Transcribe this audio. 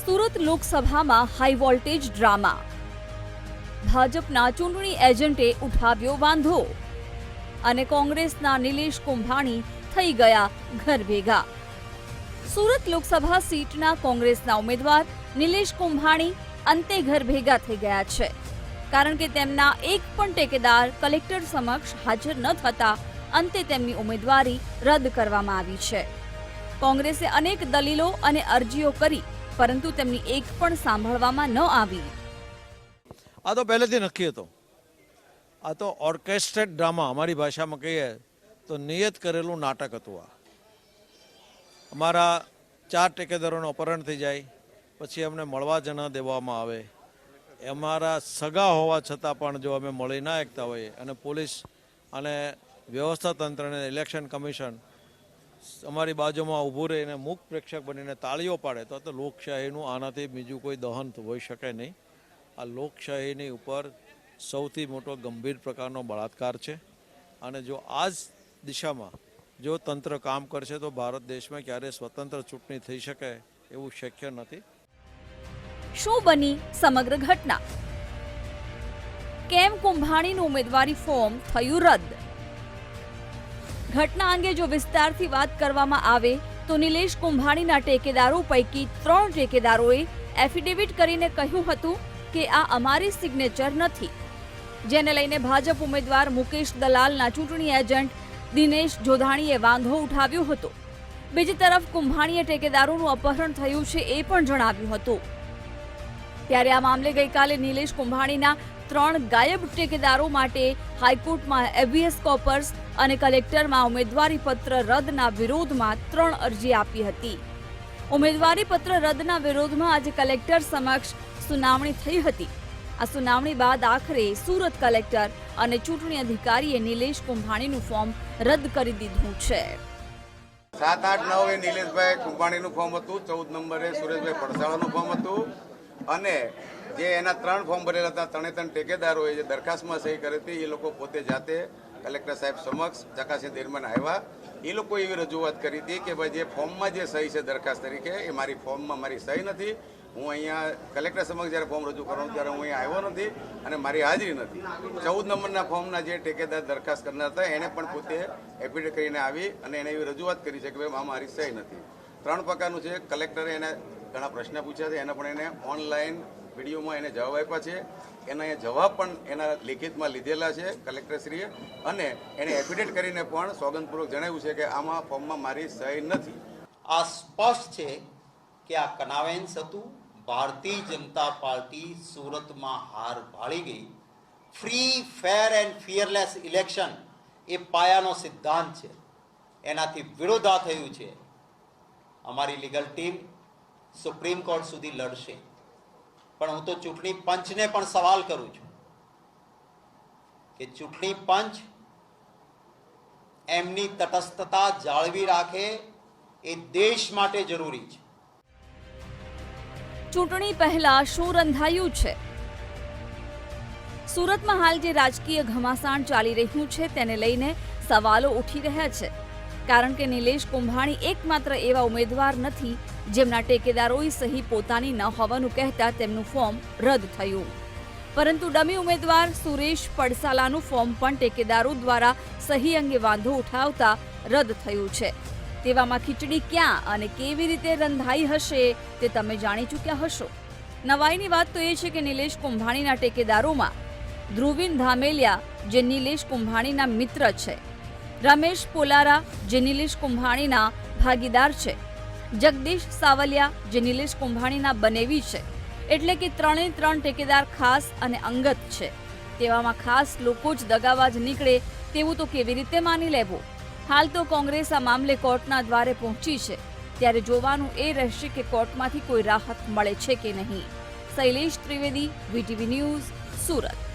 સુરત લોકસભામાં high voltage drama ભાજપના ચૂંટણી એજન્ટે ઉઠાવ્યો વાંધો. અને કોંગ્રેસના નિલેશ કુંભાણી થઈ ગયા ઘર ભેગા. સુરત લોકસભા સીટના કોંગ્રેસના ઉમેદવાર નિલેશ કુંભાણી અંતે ઘર ભેગા થઈ ગયા છે. કારણ કે તેમના એક પણ ટેકેદાર કલેક્ટર સમક્ષ હાજર ન થતા અંતે તેમની ઉમેદવારી રદ કરવામાં આવી છે. કોંગ્રેસે અનેક દલીલો અને અરજીઓ કરી પરંતુ તેમની એક પણ સાંભળવામાં ન આવી. આ તો પહેલેથી નક્કી હતો. આ તો ઓર્કેસ્ટ્રેટ ડ્રામા અમારી ભાષામાં કહીએ તો નિયત કરેલું નાટક હતું આ. અમારા ચાર ટેકેદારોનું અપહરણ થઈ જાય, પછી અમને મળવા જ ન દેવામાં આવે. અમારા સગા હોવા છતાં પણ જો અમે મળી ના એકતા હોઈએ અને પોલીસ અને વ્યવસ્થા તંત્રને ઇલેક્શન કમિશન અમારી બાજુમાં ઊભું રહીને મુખ પ્રેક્ષક બનીને તાળીઓ પાડે તો તો લોકશાહીનું આનાથી બીજું કોઈ દહન હોઈ શકે નહીં. આ લોકશાહીની ઉપર સૌથી મોટો ગંભીર પ્રકારનો બળાત્કાર છે. અને જો આ જ દિશામાં જો તંત્ર કામ કરશે તો ભારત દેશમાં ક્યારેય સ્વતંત્ર ચૂંટણી થઈ શકે એવું શક્ય નથી. શું બની સમગ્ર ઘટના? કેમ કુંભાણીનું ઉમેદવારી ફોર્મ થયું રદ? ઘટના અંગે જો વિસ્તારથી વાત કરવામાં આવે, તો નિલેશ કુંભાણીના ટેકેદારો પૈકી ત્રણ ટેકેદારોએ એફિડેવિટ કરીને કહ્યું હતું કે આ અમારી સિગ્નેચર નથી. જેને લઈને ભાજપ ઉમેદવાર મુકેશ દલાલના ચૂંટણી એજન્ટ દિનેશ જોધાણીએ વાંધો ઉઠાવ્યો હતો. બીજી તરફ કુંભાણીએ ટેકેદારોનું અપહરણ થયું છે એ પણ જણાવ્યું હતું. ત્યારે આ મામલે ગઈકાલે નિલેશ કુંભાણીના ત્રણ ગાયબ ટેકેદારો માટે હાઈકોર્ટમાં એબીએસ કોપર્સ અને કલેક્ટરમાં ઉમેદવારી પત્ર રદના વિરોધમાં ત્રણ અરજી આપી હતી. ઉમેદવારી પત્ર રદના વિરોધમાં આજે કલેક્ટર સમક્ષ સુનાવણી થઈ હતી. આ સુનાવણી બાદ આખરે સુરત કલેક્ટર અને ચૂંટણી અધિકારીએ નિલેશ કુંભાણીનું ફોર્મ રદ કરી દીધું છે. સાત આઠ નવ એ નિલેશભાઈ કુંભાણીનું ફોર્મ હતું, ચૌદ નંબરે સુરેશભાઈ પડસાળાનું ફોર્મ હતું. અને જે એના ત્રણ ફોર્મ ભરેલા હતા, ત્રણે ત્રણ ટેકેદારોએ જે દરખાસ્તમાં સહી કરી હતી, એ લોકો પોતે જાતે કલેક્ટર સાહેબ સમક્ષ ચકાસણી દરમિયાન આવ્યા. એ લોકો એવી રજૂઆત કરી હતી કે ભાઈ જે ફોર્મમાં જે સહી છે દરખાસ્ત તરીકે, એ મારી ફોર્મમાં મારી સહી નથી. હું અહીંયા કલેક્ટર સમક્ષ જ્યારે ફોર્મ રજૂ કરવાનું, ત્યારે હું અહીંયા આવ્યો નથી અને મારી હાજરી નથી. ચૌદ નંબરના ફોર્મના જે ટેકેદાર દરખાસ્ત કરનાર હતા એણે પણ પોતે એફિડેવિટ કરીને આવી અને એણે એવી રજૂઆત કરી છે કે ભાઈ મારી સહી નથી. ત્રણ પ્રકારનું છે, કલેક્ટરે એને ઘણા પ્રશ્ન પૂછ્યા છે. એને પણ એને ઓનલાઈન વિડીયોમાં એને જવાબ આપ્યા છે. એના એ જવાબ પણ એના લિખિતમાં લીધેલા છે કલેક્ટરશ્રીએ. અને એને એફિડેવિટ કરીને પણ સોગંદપૂર્વક જણાવ્યું છે કે આમાં ફોર્મમાં મારી સહી નથી. આ સ્પષ્ટ છે કે આ કનાવેન્સ હતું. ભારતીય જનતા પાર્ટી સુરતમાં હાર ભાળી ગઈ. Free fair and fearless election એ પાયાનો સિદ્ધાંત છે. એનાથી વિરોધા થયું છે. અમારી લીગલ ટીમ સુપ્રીમ કોર્ટ સુધી લડશે. પણ હું તો ચૂંટણી પંચને પણ સવાલ કરું છું કે ચૂંટણી પંચ એમની તટસ્થતા જાળવી રાખે એ દેશ માટે જરૂરી છે. ચૂંટણી પહેલા શું રંધાયું છે? સુરતમાં હાલ જે રાજકીય ઘમાસાણ ચાલી રહ્યું છે તેને લઈને સવાલો ઉઠી રહ્યા છે. કારણ કે નિલેશ કુંભાણી એકમાત્ર એવા ઉમેદવાર નથી જેમના ટેકેદારોએ સહી પોતાની ન હોવાનું કહેતા તેમનું ફોર્મ રદ થયું. પરંતુ ડમી ઉમેદવાર સુરેશ પડસાલાનું ફોર્મ પણ ટેકેદારો દ્વારા સહી અંગે વાંધો ઉઠાવતા રદ થયું છે. તેવામાં ખીચડી ક્યાં અને કેવી રીતે રંધાઈ હશે તે તમે જાણી ચૂક્યા હશો. નવાઈની વાત તો એ છે કે નિલેશ કુંભાણીના ટેકેદારોમાં ધ્રુવિન ધામેલિયા, જે નિલેશ કુંભાણીના મિત્ર છે. રમેશ પોલારા, જે નિલેશ કુંભાણીના ભાગીદાર છે. જગદીશ સાવલિયા, જે નિલેશ કુંભાણીના બનેવી છે, એટલે કે ત્રણેય ત્રણ ટેકેદાર ખાસ અને અંગત છે. તેવામાં ખાસ લોકો જ દગાવાજ નીકળે તેવું તો કેવી રીતે માની લેવું? હાલ તો કોંગ્રેસ આ મામલે કોર્ટના દ્વારે પહોંચી છે. ત્યારે જોવાનું એ રહેશે કે કોર્ટમાંથી કોઈ રાહત મળે છે કે નહીં. Shailesh Trivedi, VTV news, Surat.